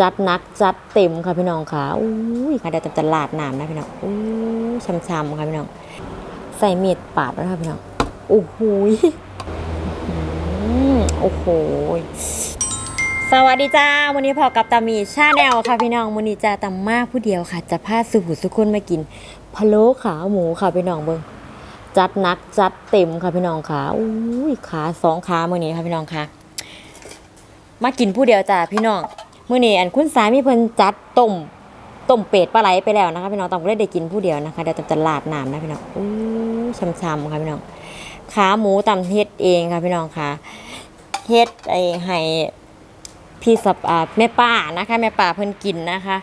จัดนักจัดเต็มค่ะพี่น้องค่ะอุ้ยค่ะได้แต่ตลาดน้ำนะพี่น้องอู้ช้ำๆค่ะพี่น้อง ใส่เมีดปาดแล้วค่ะพี่น้องโอ้โหอืมโอ้โหสวัสดีจ้าวันนี้พอกับตามีชาแนลค่ะพี่น้องวันนี้จ้าตำมากผู้เดียวค่ะ จะพาสุขุสุกคนมากินพะโล้ขาหมูค่ะพี่น้องเบิ้งจัดนักจัดเต็มค่ะพี่น้องค่ะอุ้ยขาสองขามื่อนี้ค่ะพี่น้องค่ะ มากินผู้เดียวจ้าพี่น้อง มื่อนี้อันคุณสามีเพิ่นจัดต้มต้มเป็ดปลาไหลไปแล้วนะคะพี่น้องต้องก็เลยได้กินผู้เดียวนะคะเดี๋ยวจะลาดน้ำนะพี่น้องอู้ช้ำๆค่ะพี่น้องขาหมูตำเฮ็ดเองค่ะพี่น้องค่ะเฮ็ดไอ้ให้พี่สับอ่าแม่ป้านะคะแม่ป้าเพิ่นกินนะคะ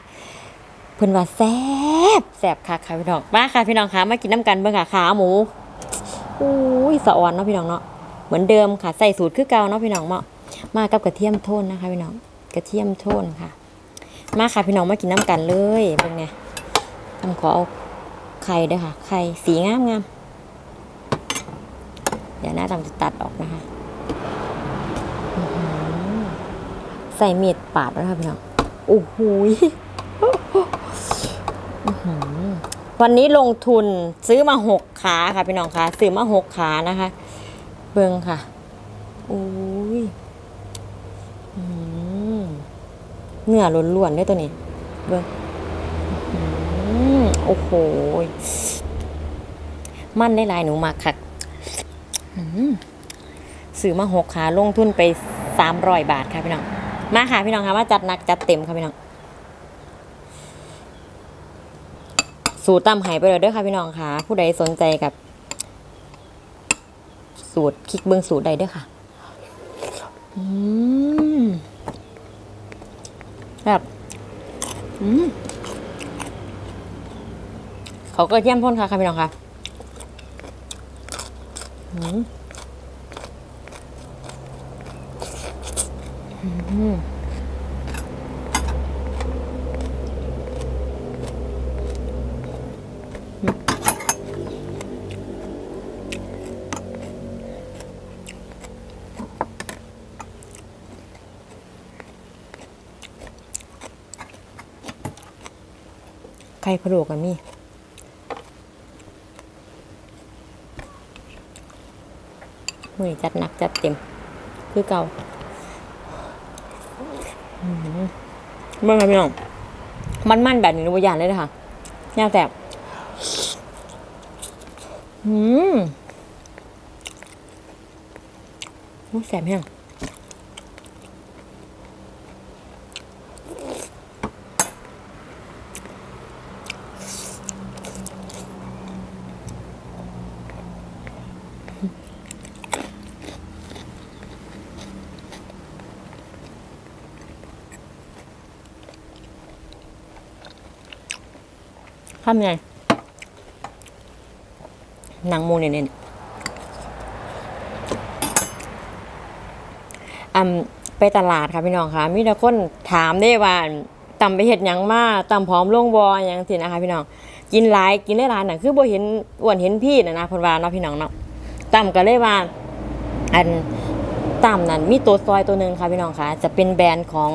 เพิ่นว่าแซ่บแซ่บคักค่ะพี่น้องมาค่ะพี่น้องค่ะมากินน้ำกันเบิ่งค่ะขาหมูอุ้ยสะอ่อนเนาะพี่น้องเนาะเหมือนเดิมค่ะใส่สูตรคือเก่าเนาะพี่น้องเนาะมากับกระเทียมโทนนะคะพี่น้อง กระเทียมโทนค่ะ มาค่ะพี่น้องมากินน้ำกันเลยเป็นไงต้องขอเอาไข่ด้วยค่ะไข่สีงามงามเดี๋ยวหน้าตามจะตัดออกนะคะใส่เมีดปาดแล้วค่ะพี่น้องโอ้โหวันนี้ลงทุนซื้อมาหกขาค่ะพี่น้องคะซื้อมาหกขานะคะ เบิงค่ะโอ้หือ เนื้อล้วนๆด้วยตัวนี้เบิ้งอื้อหือโอ้โห มันได้ลายหนูมากค่ะอื้อหือซื้อมาหกขาลงทุนไปสามร้อยบาทค่ะพี่น้อง มาค่ะพี่น้องค่ะมาจัดหนักจัดเต็มค่ะพี่น้อง สูตรตำไหไปเลยเด้อค่ะพี่น้องค่ะ ผู้ใดสนใจกับ สูตรคลิกเบิ้งสูตรใดเด้อค่ะ อืม แบบอืมเขาก็เยี่ยมพ่นค่ะค่ะพี่น้องค่ะอืม ไข่พะโล้กันมีมือจัดหนักจัดเต็ม คือเก่าเมื่อไงพี่น้อง มันๆแบบนี้รูยานเลยนะคะย่างแตกอืมแสบแห้งำไงหนังมูเนียเนี่ยอืมไปตลาดค่ะพี่น้องค่ะ มีแต่คนถามได้ว่าตำไปเห็ดยังมาตำพร้อมลงบอยังสินะคะพี่น้อง กินหลายกินได้หลายน่ะคือบ่เห็นอ้วนเห็นพี่นะนะพนวาเนาะพี่น้องเนาะตำก็เลยว่า อันตำนั้นมีตัวซอยตัวหนึ่งค่ะพี่น้องค่ะ จะเป็นแบรนด์ของ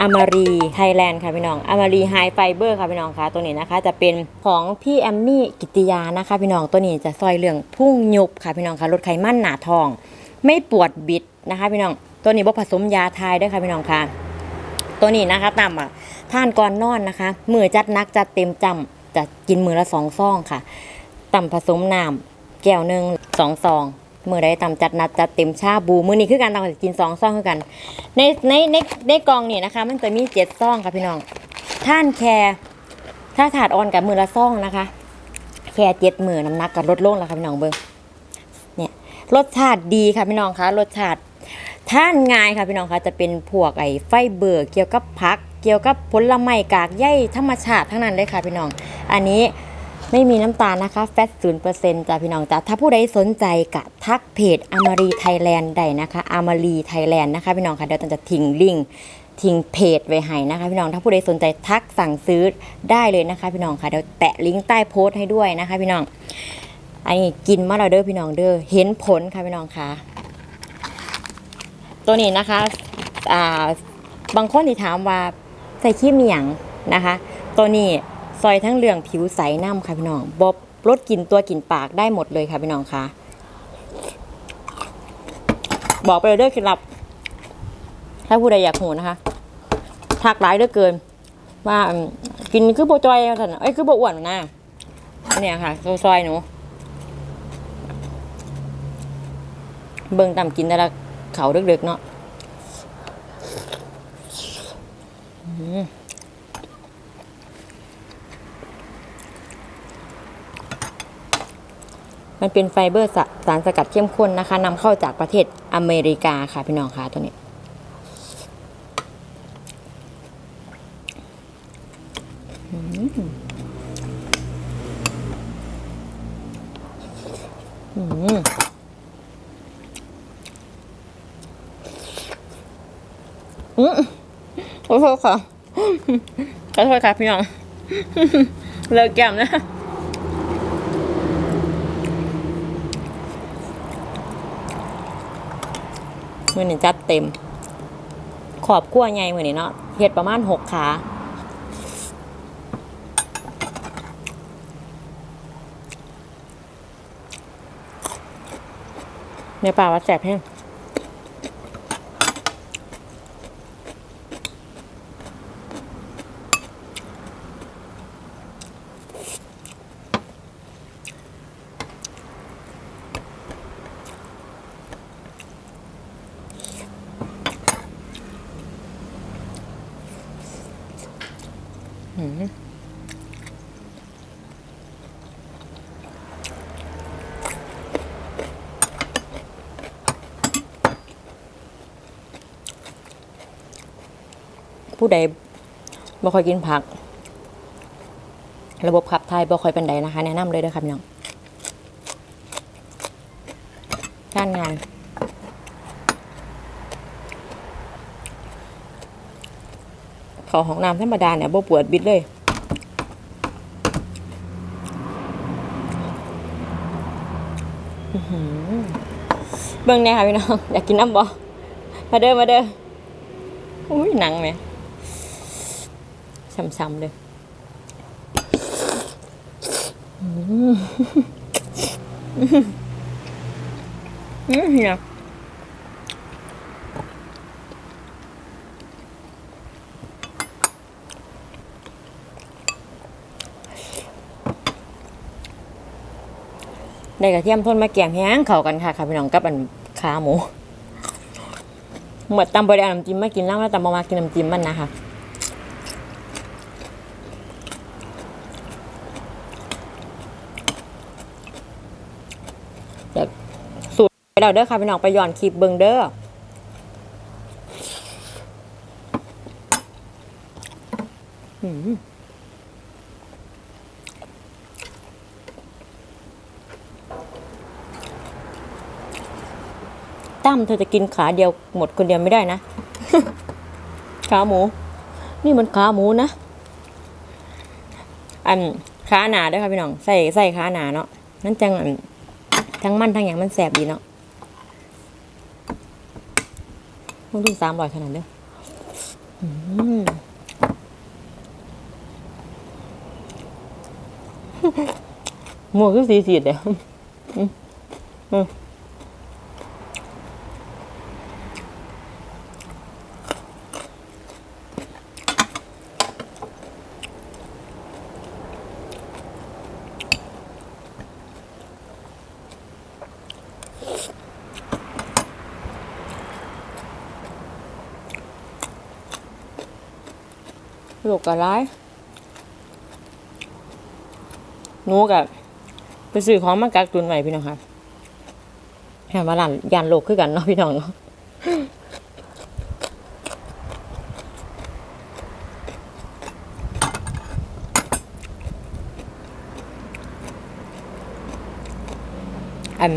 อามารีไทยแลนด์ค่ะพี่น้องอามารีไฮไฟเบอร์ค่ะพี่น้องค่ะตัวนี้นะคะ จะเป็นของพี่แอมมี่กิติยานะคะพี่น้องตัวนี้จะซอยเรื่องพุ่งยุบค่ะพี่น้องค่ะลดไขมันหนาทอง ไม่ปวดบิดนะคะพี่น้องตัวนี้บ่ผสมยาทายด้วยค่ะพี่น้องค่ะ ตัวนี้นะคะต่ำอะท่านก่อนนอนนะคะมือจัดนักจัดเต็มจำจะกินมือละสองซองค่ะ ต่ำผสมน้ำแก้วหนึ่งสองซอง มือใดต่ำจัดนัดจัดเต็มชาบูมือนี้คือการต่ำกินสองซองคือกัน ในในในในกองนี่นะคะ มันจะมีเจ็ดซองค่ะพี่น้องท่านแคร์ถ้าถาดออนกับมือละซองนะคะ แคร์เจ็ดมือน้ำหนักก็ลดลงแล้วค่ะพี่น้องเบิ้งเนี่ยรสชาติดีค่ะพี่น้องคะรสชาติท่านง่ายค่ะพี่น้องคะจะเป็นพวกไอ้ไฟเบอร์เกี่ยวกับผัก เกี่ยวกับผลไม้กากใยธรรมชาติทั้งนั้นเลยค่ะพี่น้อง อันนี้ ไม่มีน้ำตาลนะคะ แฟตศูนย์เปอร์เซ็นต์จ้ะพี่น้องจ้ะถ้าผู้ใดสนใจกะทักเพจอามารีไทยแลนด์ได้นะคะอามารีไทยแลนด์นะคะพี่น้องค่ะเดี๋ยวตันจะทิ้งลิงก์ทิ้งเพจไว้ให้นะคะ พี่น้องถ้าผู้ใดสนใจทักสั่งซื้อได้เลยนะคะ พี่น้องค่ะเดี๋ยวแปะลิงก์ใต้โพสต์ให้ด้วยนะคะ พี่น้อง อันนี้กินมาแล้วเด้อพี่น้องเด้อเห็นผลค่ะพี่น้องค่ะ ตัวนี้นะคะอ่าบางคนที่ถามว่าใส่ครีมมีหยังนะคะ ตัวนี้ ซอยทั้งเรื่องผิวใสน้ำค่ะพี่น้องบบลดกลิ่นตัวกลิ่นปากได้หมดเลยค่ะพี่น้องค่ะ บอกไปเลยเด้อเคล็ดลับ ถ้าผู้ใดอยากหูนะคะทักหลายเหลือเกิน ว่ากินคือโบจอยสันเอ้ยคือโบอ้วนนะเนี่ยค่ะซอยหนูเบิ่งตามกินแต่ละเขาเดึกๆเนาะอื มันเป็นไฟเบอร์สารสกัดเข้มข้นนะคะนำเข้าจากประเทศอเมริกาค่ะพี่น้องค่ะตัวนี้ อืมอืมขอโทษค่ะขอโทษค่ะพี่น้อง เลิกแก้มนะ มือหนึ่งจัดเต็ม ขอบกั้วใหญ่มือนี่เนาะเห็ดประมาณหกขาในป่าวัดแสบแห้ง ผู้ใดบ่ค่อยกินผัก ระบบขับถ่ายบ่ค่อยเป็นใดนะคะ แนะนำเลยเด้อครับพี่น้องการงาน เขาของน้ำธรรมดาเนี่ยบ่ปวดบิดเลยเบิ่งเนี่ยค่ะพี่น้อง อยากกินน้ำบ่มาเด้อมาเด้ออุ้ยหนังไหมช้ำๆเลยอืมอืมเนี่ย ได้กระเทียมทนมาแกงแห้งเข้ากันค่ะค่ะพี่น้องกับอันขาหมูหมดตำบริอาน้ำจิ้มมากินแล้วแล้วตำมามากินน้ำจิ้มมันนะคะสูตรเราเด้อค่ะพี่น้องไปย้อนคลิปเบิงเด้อหืม ตั้มเธอจะกินขาเดียวหมดคนเดียวไม่ได้นะ ขาหมู นี่มันขาหมูนะอันขาหนาด้วยค่ะพี่น้องใส่ใส่ขาหนาเนาะนั่นจังอันทั้งมันทั้งอย่างมันแสบดีเนาะต้องดูสามร้อยขนาดเด้ออืมหมูคือสีสีเดียว อืมอืมลูกกะร้ายหนูกับไปซื้อของมากักตุนไว้พี่น้องค่ะแค่มาหลานยานโลกคือกันเนาะพี่น้องเนาะอัน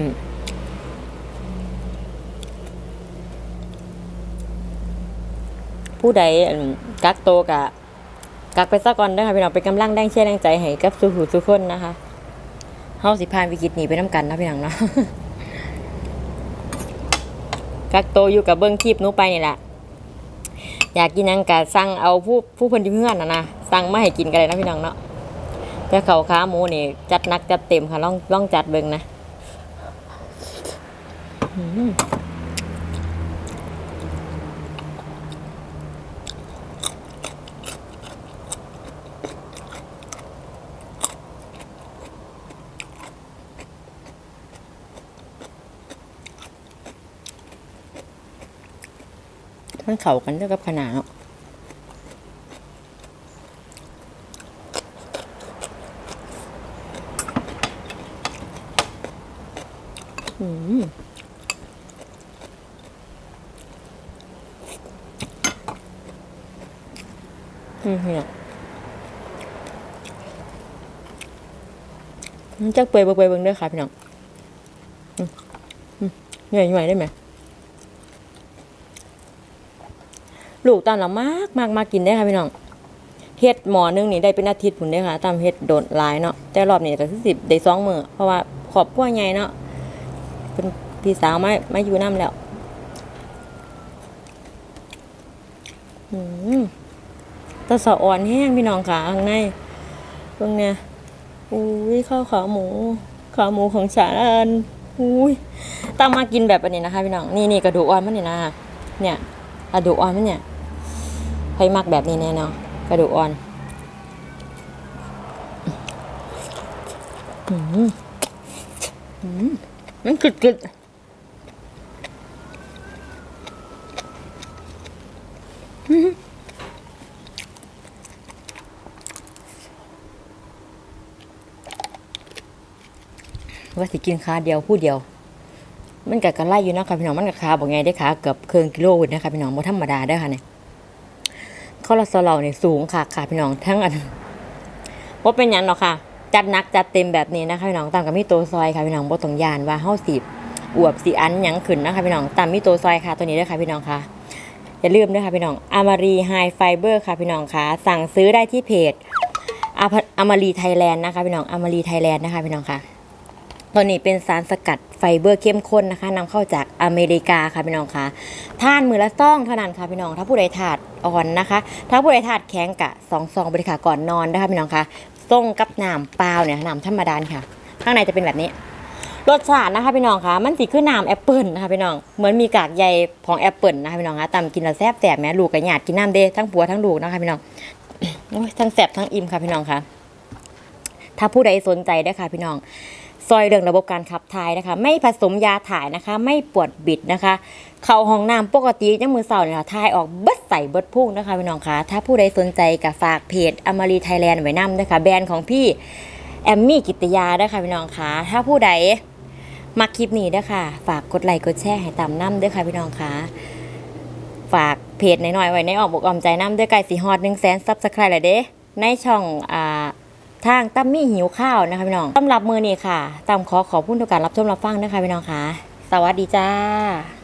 ผู้ใดอันกักโตวกะ กักไปซะก่อนเด้อค่ะพี่น้องเป็นกำลังแรงเชียร์แรงใจให้กับสู้หูทุกคนนะคะเฮาสิผ่านวิกฤตนี้ไปน้ำกันนะพี่น้องเนาะกักโตอยู่กับเบิ้งคลิปนูไปนี่แหละอยากกินยังก็สั่งเอาผู้ผู้เพิ่นอยู่เฮือนน่ะนะสั่งมาให้กินกันเลยนะพี่น้องเนาะแต่เขาวขาหมูนี่จัดนักจัดเต็มค่ะลองลองจัดเบิ่งนะ มันเข้ากันเด้อกับขนาดเนาะอืมอืมเนี่ยมันจักเปื่อยเปื่อยเบิ่งเด้อค่ะพี่น้องอืมหน่อยหน่อยได้ไหม ลูกตามละมากมากมากกินได้ค่ะพี่น้องเฮ็ดหมอนึงนี่ได้เป็นอาทิตย์ผุนได้ค่ะตามเฮ็ดโดนหลายเนาะแต่รอบนี้ก็คือสิบได้สองมือเพราะว่าขอบครัวใหญ่เนาะเป็นพี่สาวไมามาอยู่น้ำแล้วอืมตะสะอ่อนแห้งพี่น้องค่ะข้างในเบิ่งเนี่ยอุ้ยข้าวขาหมูขาหมูของฉันอุ้ยตามมากินแบบนนี้นะคะพี่น้องนี่นี่กระดูกอ่อนมันนี่นะเนี่ยกระดูกอ่อนมันเนี่ย ใครมักแบบนี้แน่นาะกระดูกอ่อนอืมอืมมันกรึดกึดว่าสิกินขาเดียวผู้เดียว มันกับกระไล่อยู่นะค่ะพี่น้องมันกับขาบอกไงได้ขาเกือบเคืองกิโลเลยนะคะพี่น้องบ่ธรรมดาได้ค่ะเนี่ย คอเลสเตอรอลเนี่ยสูงค่ะค่ะพี่น้องทั้งอันว่าเป็นยังเนาะค่ะ จัดนักจัดเต็มแบบนี้นะคะพี่น้องตามกับมิโตซอยค่ะพี่น้องบ่ต้องยานว่าเฮาสิบอวบสิอันยังขึ้นนะคะพี่น้องตามมิโตซอยค่ะตัวนี้ด้อค่ะพี่น้องค่ะอย่าลืมด้วยค่ะพี่น้องอามารีไฮไฟเบอร์ค่ะพี่น้องค่ะสั่งซื้อได้ที่เพจอามารีไทยแลนด์นะคะพี่น้องอามารีไทยแลนด์นะคะพี่น้องค่ะ ตัวนี้เป็นสารสกัดไฟเบอร์เข้มข้นนะคะนำเข้าจากอเมริกาค่ะพี่น้องคะทานมือละซองเท่านั้นค่ะพี่น้อง ถ้าผู้ใดถาดอ่อนนะคะ ถ้าผู้ใดถาดแข็งกะสองซองบริกาก่อนนอนนะคะพี่น้องคะส่งกับน้ำเปล่าเนี่ยน้ำธรรมดาค่ะ ข้างในจะเป็นแบบนี้รสชาตินะคะพี่น้องคะมันสีคือน้ำแอปเปิลนะคะพี่น้องเหมือนมีกากใยของแอปเปิลนะคะพี่น้องคะตำกินแล้วแซ่บแสบแม่ลูกกับหยาดกินน้ำเด้ทั้งผัวทั้งลูกนะคะพี่น้องทั้งแสบทั้งอิ่มค่ะพี่น้องคะถ้าผู้ใดสนใจได้ค่ะพี่น้อง ซอยเรื่องระบบการขับถ่ายนะคะ ไม่ผสมยาถ่ายนะคะ ไม่ปวดบิดนะคะ เข้าห้องน้ำปกติยังมือเสาเนี่ยถ่ายออกเบิดใส่เบิดพุ่งนะคะพี่น้องคะถ้าผู้ใดสนใจกับฝากเพจอมรีไทยแลนด์ไว้นำนะคะแบรนด์ของพี่แอมมี่กิตยาด้ค่ะพี่น้องคะถ้าผู้ใดมักคลิปนี้ด้วยค่ะฝากกดไลค์กดแชร์ให้ตามน้ำด้วยค่ะพี่น้องคะฝากเพจหน่อยๆไว้ในออกบอกออมใจน้ำด้วยไก่สีฮอดหนึ่งแสนซับสไครต์เลยเด้ในช่องอ่า ทางตั้มมี่หิวข้าวนะคะพี่น้องสำหรับมือนี่ค่ะตามขอขอบคุณทุกการรับชมรับฟังนะคะพี่น้องค่ะ สวัสดีจ้า